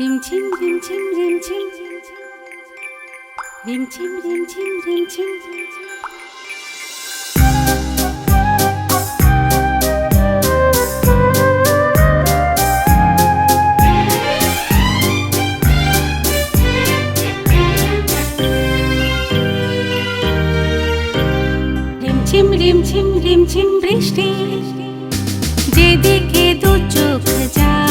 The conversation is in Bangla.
রিমঝিম রিমঝিম রিমঝিম রিমঝিম রিমঝিম রিমঝিম রিমঝিম রিমঝিম রিমঝিম বৃষ্টি। যেদিকে দু চোখ যায়